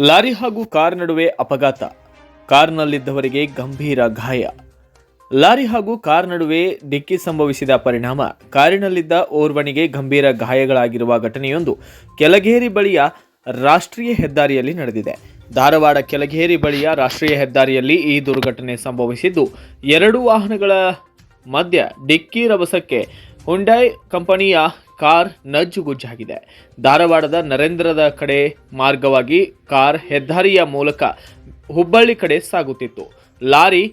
Lorry ಹಾಗೂ car ನಡುವೆ ಅಪಘಾತ. ಕಾರ್ನಲ್ಲಿದ್ದವರಿಗೆ ಗಂಭೀರ ಗಾಯ. ಲಾರಿ ಹಾಗೂ ಕಾರ್ ನಡುವೆ ಡಿಕ್ಕಿ ಸಂಭವಿಸಿದ ಪರಿಣಾಮ. ಕಾರಿನಲ್ಲಿದ್ದ ಓರ್ವನಿಗೆ ಗಂಭೀರ ಗಾಯಗಳಾಗಿರುವ ಘಟನೆಯೊಂದು ಕೆಲಗೇರಿ ಬಳಿಯ ರಾಷ್ಟ್ರೀಯ ಹೆದ್ದಾರಿಯಲ್ಲಿ ನಡೆದಿದೆ. ಧಾರವಾಡ ಕೆಲಗೇರಿ ಬಳಿಯ ರಾಷ್ಟ್ರೀಯ ಹೆದ್ದಾರಿಯಲ್ಲಿ ಈ ದುರ್ಘಟನೆ ಸಂಭವಿಸಿದ್ದು, ಎರಡು ವಾಹನಗಳ ಮಧ್ಯ ಡಿಕ್ಕಿ ರಭಸಕ್ಕೆ ಹುಂಡೈ ಕಂಪನಿಯ ಕಾರ್ ನಜ್ಜುಗುಜ್ಜಾಗಿದೆ. ಧಾರವಾಡದ ನರೇಂದ್ರದ ಕಡೆ ಮಾರ್ಗವಾಗಿ ಕಾರ್ ಹೆದ್ದಾರಿಯ ಮೂಲಕ ಹುಬ್ಬಳ್ಳಿ ಕಡೆ ಸಾಗುತ್ತಿತ್ತು. ಲಾರಿ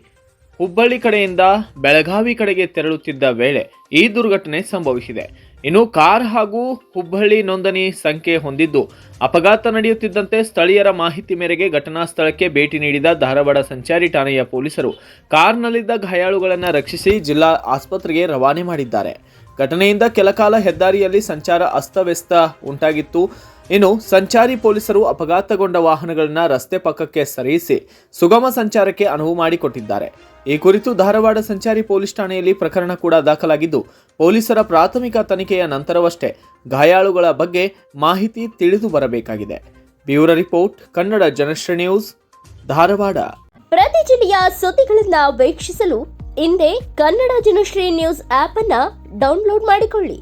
ಹುಬ್ಬಳ್ಳಿ ಕಡೆಯಿಂದ ಬೆಳಗಾವಿ ಕಡೆಗೆ ತೆರಳುತ್ತಿದ್ದ ವೇಳೆ ಈ ದುರ್ಘಟನೆ ಸಂಭವಿಸಿದೆ. ಇನ್ನು ಕಾರ್ ಹಾಗೂ ಹುಬ್ಬಳ್ಳಿ ನೋಂದಣಿ ಸಂಖ್ಯೆ ಹೊಂದಿದ್ದು ಅಪಘಾತ ನಡೆಯುತ್ತಿದ್ದಂತೆ ಸ್ಥಳೀಯರ ಮಾಹಿತಿ ಮೇರೆಗೆ ಘಟನಾ ಸ್ಥಳಕ್ಕೆ ಭೇಟಿ ನೀಡಿದ ಧಾರವಾಡ ಸಂಚಾರಿ ಠಾಣೆಯ ಪೊಲೀಸರು. ಕಾರ್ನಲ್ಲಿದ್ದ ಗಾಯಾಳುಗಳನ್ನು ರಕ್ಷಿಸಿ ಜಿಲ್ಲಾ ಆಸ್ಪತ್ರೆಗೆ ರವಾನೆ ಮಾಡಿದ್ದಾರೆ. ಘಟನೆಯಿಂದ ಕೆಲಕಾಲ ಹೆದ್ದಾರಿಯಲ್ಲಿ ಸಂಚಾರ ಅಸ್ತವ್ಯಸ್ತ ಉಂಟಾಗಿತ್ತು. ಇನ್ನು ಸಂಚಾರಿ ಪೊಲೀಸರು ಅಪಘಾತಗೊಂಡ ವಾಹನಗಳನ್ನು ರಸ್ತೆ ಪಕ್ಕಕ್ಕೆ ಸರಿಸಿ ಸುಗಮ ಸಂಚಾರಕ್ಕೆ ಅನುವು ಮಾಡಿಕೊಟ್ಟಿದ್ದಾರೆ. ಈ ಕುರಿತು ಧಾರವಾಡ ಸಂಚಾರಿ ಪೊಲೀಸ್ ಠಾಣೆಯಲ್ಲಿ ಪ್ರಕರಣ ಕೂಡ ದಾಖಲಾಗಿದ್ದು, ಪೊಲೀಸರ ಪ್ರಾಥಮಿಕ ತನಿಖೆಯ ನಂತರವಷ್ಟೇ ಗಾಯಾಳುಗಳ ಬಗ್ಗೆ ಮಾಹಿತಿ ತಿಳಿದು ಬರಬೇಕಾಗಿದೆ. Bureau report, Kannada Janashree news, Dharwad. ಪ್ರತಿ ಜಿಲ್ಲೆಯ ಸುದ್ದಿಗಳನ್ನ ವೀಕ್ಷಿಸಲು ಹಿಂದೆ ಕನ್ನಡ ಜನಶ್ರೀ ನ್ಯೂಸ್ ಆಪ್ ಅನ್ನ ಡೌನ್ಲೋಡ್ ಮಾಡಿಕೊಳ್ಳಿ.